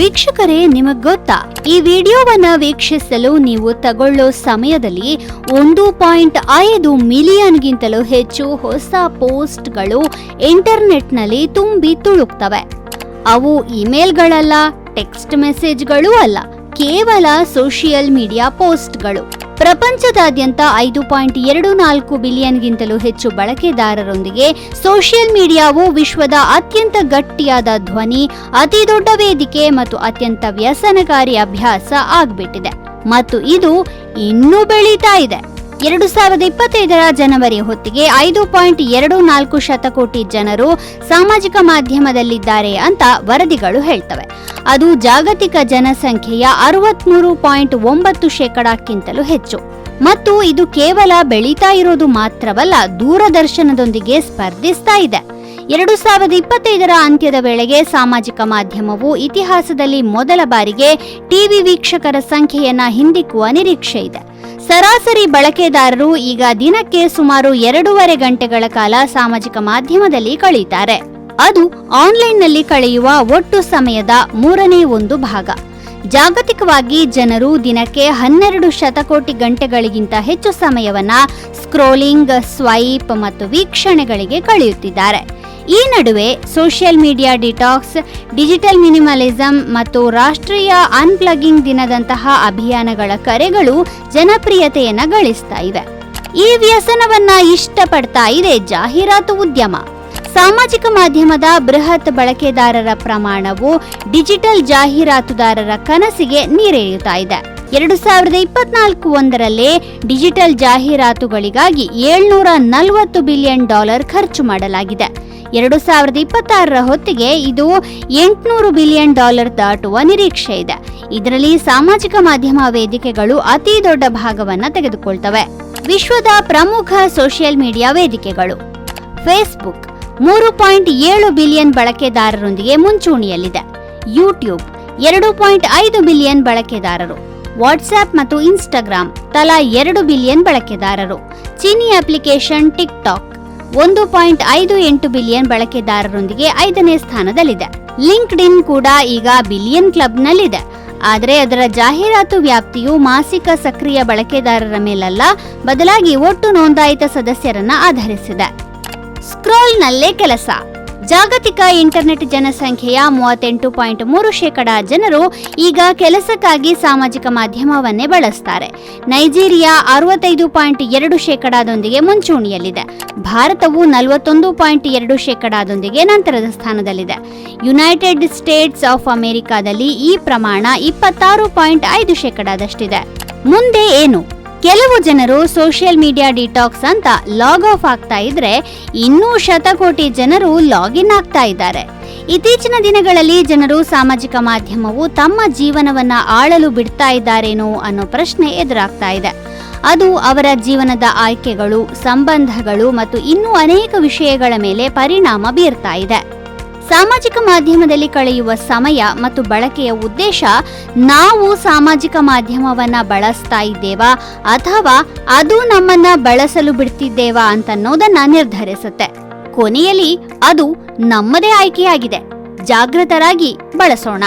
ವೀಕ್ಷಕರೇ, ನಿಮಗ್ ಗೊತ್ತಾ? ಈ ವಿಡಿಯೋವನ್ನ ವೀಕ್ಷಿಸಲು ನೀವು ತಗೊಳ್ಳೋ ಸಮಯದಲ್ಲಿ ಒಂದು ಪಾಯಿಂಟ್ ಐದು ಮಿಲಿಯನ್ಗಿಂತಲೂ ಹೆಚ್ಚು ಹೊಸ ಪೋಸ್ಟ್ಗಳು ಇಂಟರ್ನೆಟ್ನಲ್ಲಿ ತುಂಬಿ ತುಳುಕ್ತವೆ. ಅವು ಇಮೇಲ್ಗಳಲ್ಲ, ಟೆಕ್ಸ್ಟ್ ಮೆಸೇಜ್ಗಳೂ ಅಲ್ಲ, ಕೇವಲ ಸೋಷಿಯಲ್ ಮೀಡಿಯಾ ಪೋಸ್ಟ್ಗಳು. ಪ್ರಪಂಚದಾದ್ಯಂತ ಐದು ಪಾಯಿಂಟ್ ಎರಡು ನಾಲ್ಕು ಬಿಲಿಯನ್ಗಿಂತಲೂ ಹೆಚ್ಚು ಬಳಕೆದಾರರೊಂದಿಗೆ ಸೋಷಿಯಲ್ ಮೀಡಿಯಾವು ವಿಶ್ವದ ಅತ್ಯಂತ ಗಟ್ಟಿಯಾದ ಧ್ವನಿ, ಅತಿ ದೊಡ್ಡ ವೇದಿಕೆ ಮತ್ತು ಅತ್ಯಂತ ವ್ಯಸನಕಾರಿ ಅಭ್ಯಾಸ ಆಗ್ಬಿಟ್ಟಿದೆ. ಮತ್ತು ಇದು ಇನ್ನೂ ಬೆಳೀತಾ ಇದೆ. ಎರಡು ಸಾವಿರದ ಇಪ್ಪತ್ತೈದರ ಜನವರಿ ಹೊತ್ತಿಗೆ ಐದು ಪಾಯಿಂಟ್ ಎರಡು ನಾಲ್ಕು ಶತಕೋಟಿ ಜನರು ಸಾಮಾಜಿಕ ಮಾಧ್ಯಮದಲ್ಲಿದ್ದಾರೆ ಅಂತ ವರದಿಗಳು ಹೇಳ್ತವೆ. ಅದು ಜಾಗತಿಕ ಜನಸಂಖ್ಯೆಯ ಅರವತ್ಮೂರು ಪಾಯಿಂಟ್ ಒಂಬತ್ತು ಶೇಕಡಕ್ಕಿಂತಲೂ ಹೆಚ್ಚು. ಮತ್ತು ಇದು ಕೇವಲ ಬೆಳೀತಾ ಇರೋದು ಮಾತ್ರವಲ್ಲ, ದೂರದರ್ಶನದೊಂದಿಗೆ ಸ್ಪರ್ಧಿಸ್ತಾ ಇದೆ. ಎರಡು ಸಾವಿರದ ಇಪ್ಪತ್ತೈದರ ಅಂತ್ಯದ ವೇಳೆಗೆ ಸಾಮಾಜಿಕ ಮಾಧ್ಯಮವು ಇತಿಹಾಸದಲ್ಲಿ ಮೊದಲ ಬಾರಿಗೆ ಟಿವಿ ವೀಕ್ಷಕರ ಸಂಖ್ಯೆಯನ್ನ ಹಿಂದಿಕ್ಕುವ ನಿರೀಕ್ಷೆ ಇದೆ. ಸರಾಸರಿ ಬಳಕೆದಾರರು ಈಗ ದಿನಕ್ಕೆ ಸುಮಾರು ಎರಡೂವರೆ ಗಂಟೆಗಳ ಕಾಲ ಸಾಮಾಜಿಕ ಮಾಧ್ಯಮದಲ್ಲಿ ಕಳೆಯುತ್ತಾರೆ ಅದು ಆನ್ಲೈನ್ನಲ್ಲಿ ಕಳೆಯುವ ಒಟ್ಟು ಸಮಯದ ಮೂರನೇ ಒಂದು ಭಾಗ. ಜಾಗತಿಕವಾಗಿ ಜನರು ದಿನಕ್ಕೆ ಹನ್ನೆರಡು ಶತಕೋಟಿ ಗಂಟೆಗಳಿಗಿಂತ ಹೆಚ್ಚು ಸಮಯವನ್ನು ಸ್ಕ್ರೋಲಿಂಗ್, ಸ್ವೈಪ್ ಮತ್ತು ವೀಕ್ಷಣೆಗಳಿಗೆ ಕಳೆಯುತ್ತಿದ್ದಾರೆ. ಈ ನಡುವೆ social media detox, digital minimalism ಮತ್ತು ರಾಷ್ಟ್ರೀಯ ಅನ್ಪ್ಲಗಿಂಗ್ ದಿನದಂತಹ ಅಭಿಯಾನಗಳ ಕರೆಗಳು ಜನಪ್ರಿಯತೆಯನ್ನು ಗಳಿಸ್ತಾ ಇವೆ. ಈ ವ್ಯಸನವನ್ನ ಇಷ್ಟಪಡ್ತಾ ಇದೆ ಜಾಹೀರಾತು ಉದ್ಯಮ. ಸಾಮಾಜಿಕ ಮಾಧ್ಯಮದ ಬೃಹತ್ ಬಳಕೆದಾರರ ಪ್ರಮಾಣವು ಡಿಜಿಟಲ್ ಜಾಹೀರಾತುದಾರರ ಕನಸಿಗೆ ನೀರೆಳೆಯುತ್ತಾ ಇದೆ. ಎರಡು ಸಾವಿರದ ಇಪ್ಪತ್ನಾಲ್ಕು ಒಂದರಲ್ಲೇ ಡಿಜಿಟಲ್ ಜಾಹೀರಾತುಗಳಿಗಾಗಿ ಏಳ್ನೂರ ನಲವತ್ತು ಬಿಲಿಯನ್ ಡಾಲರ್ ಖರ್ಚು ಮಾಡಲಾಗಿದೆ. ಎರಡು ಸಾವಿರದ ಇಪ್ಪತ್ತಾರರ ಹೊತ್ತಿಗೆ ಇದು ಎಂಟುನೂರು ಬಿಲಿಯನ್ ಡಾಲರ್ ದಾಟುವ ನಿರೀಕ್ಷೆ ಇದೆ. ಇದರಲ್ಲಿ ಸಾಮಾಜಿಕ ಮಾಧ್ಯಮ ವೇದಿಕೆಗಳು ಅತಿ ದೊಡ್ಡ ಭಾಗವನ್ನು ತೆಗೆದುಕೊಳ್ತವೆ. ವಿಶ್ವದ ಪ್ರಮುಖ ಸೋಷಿಯಲ್ ಮೀಡಿಯಾ ವೇದಿಕೆಗಳು. ಫೇಸ್ಬುಕ್. ಮೂರು ಪಾಯಿಂಟ್ ಏಳು ಬಿಲಿಯನ್ ಬಳಕೆದಾರರೊಂದಿಗೆ ಮುಂಚೂಣಿಯಲ್ಲಿದೆ. ಯೂಟ್ಯೂಬ್ ಎರಡು ಪಾಯಿಂಟ್ ಐದು ಬಿಲಿಯನ್ ಬಳಕೆದಾರರು. ವಾಟ್ಸ್ಆ್ಯಪ್ ಮತ್ತು ಇನ್ಸ್ಟಾಗ್ರಾಮ್ ತಲಾ ಎರಡು ಬಿಲಿಯನ್ ಬಳಕೆದಾರರು. ಚೀನಿ ಅಪ್ಲಿಕೇಶನ್ ಟಿಕ್ ಟಾಕ್ ಒಂದು ಪಾಯಿಂಟ್ ಐದು ಎಂಟು ಬಿಲಿಯನ್ ಬಳಕೆದಾರರೊಂದಿಗೆ ಐದನೇ ಸ್ಥಾನದಲ್ಲಿದೆ. ಲಿಂಕ್ಡ್ ಇನ್ ಕೂಡ ಈಗ ಬಿಲಿಯನ್ ಕ್ಲಬ್ನಲ್ಲಿದೆ. ಆದರೆ ಅದರ ಜಾಹೀರಾತು ವ್ಯಾಪ್ತಿಯು ಮಾಸಿಕ ಸಕ್ರಿಯ ಬಳಕೆದಾರರ ಮೇಲಲ್ಲ, ಬದಲಾಗಿ ಒಟ್ಟು ನೋಂದಾಯಿತ ಸದಸ್ಯರನ್ನ ಆಧರಿಸಿದೆ. ಸ್ಕ್ರೋಲ್ನಲ್ಲೇ ಕೆಲಸ. ಜಾಗತಿಕ ಇಂಟರ್ನೆಟ್ ಜನಸಂಖ್ಯೆಯ ಮೂವತ್ತೆಂಟು ಪಾಯಿಂಟ್ ಮೂರು ಶೇಕಡ ಜನರು ಈಗ ಕೆಲಸಕ್ಕಾಗಿ ಸಾಮಾಜಿಕ ಮಾಧ್ಯಮವನ್ನೇ ಬಳಸ್ತಾರೆ. ನೈಜೀರಿಯಾ ಅರವತ್ತೈದು ಪಾಯಿಂಟ್ ಎರಡು ಶೇಕಡಾದೊಂದಿಗೆ ಮುಂಚೂಣಿಯಲ್ಲಿದೆ. ಭಾರತವು ನಲವತ್ತೊಂದು ಪಾಯಿಂಟ್ ಎರಡು ಶೇಕಡಾದೊಂದಿಗೆ ನಂತರದ ಸ್ಥಾನದಲ್ಲಿದೆ. ಯುನೈಟೆಡ್ ಸ್ಟೇಟ್ಸ್ ಆಫ್ ಅಮೆರಿಕಾದಲ್ಲಿ ಈ ಪ್ರಮಾಣ ಇಪ್ಪತ್ತಾರು ಪಾಯಿಂಟ್ ಐದು ಶೇಕಡಾದಷ್ಟಿದೆ. ಮುಂದೆ ಏನು? ಕೆಲವು ಜನರು ಸೋಷಿಯಲ್ ಮೀಡಿಯಾ ಡಿಟಾಕ್ಸ್ ಅಂತ ಲಾಗ್ ಆಫ್ ಆಗ್ತಾ ಇದ್ರೆ ಇನ್ನೂ ಶತಕೋಟಿ ಜನರು ಲಾಗಿನ್ ಆಗ್ತಾ ಇದ್ದಾರೆ. ಇತ್ತೀಚಿನ ದಿನಗಳಲ್ಲಿ ಜನರು ಸಾಮಾಜಿಕ ಮಾಧ್ಯಮವು ತಮ್ಮ ಜೀವನವನ್ನ ಆಳಲು ಬಿಡ್ತಾ ಇದ್ದಾರೇನೋ ಅನ್ನೋ ಪ್ರಶ್ನೆ ಎದುರಾಗ್ತಾ ಇದೆ. ಅದು ಅವರ ಜೀವನದ ಆಯ್ಕೆಗಳು, ಸಂಬಂಧಗಳು ಮತ್ತು ಇನ್ನೂ ಅನೇಕ ವಿಷಯಗಳ ಮೇಲೆ ಪರಿಣಾಮ ಬೀರ್ತಾ ಇದೆ. ಸಾಮಾಜಿಕ ಮಾಧ್ಯಮದಲ್ಲಿ ಕಳೆಯುವ ಸಮಯ ಮತ್ತು ಬಳಕೆಯ ಉದ್ದೇಶ ನಾವು ಸಾಮಾಜಿಕ ಮಾಧ್ಯಮವನ್ನ ಬಳಸ್ತಾ ಇದ್ದೇವಾ ಅಥವಾ ಅದು ನಮ್ಮನ್ನ ಬಳಸಲು ಬಿಡ್ತಿದ್ದೇವಾ ಅಂತನ್ನೋದನ್ನ ನಿರ್ಧರಿಸುತ್ತೆ. ಕೊನೆಯಲ್ಲಿ ಅದು ನಮ್ಮದೇ ಆಯ್ಕೆಯಾಗಿದೆ. ಜಾಗೃತರಾಗಿ ಬಳಸೋಣ.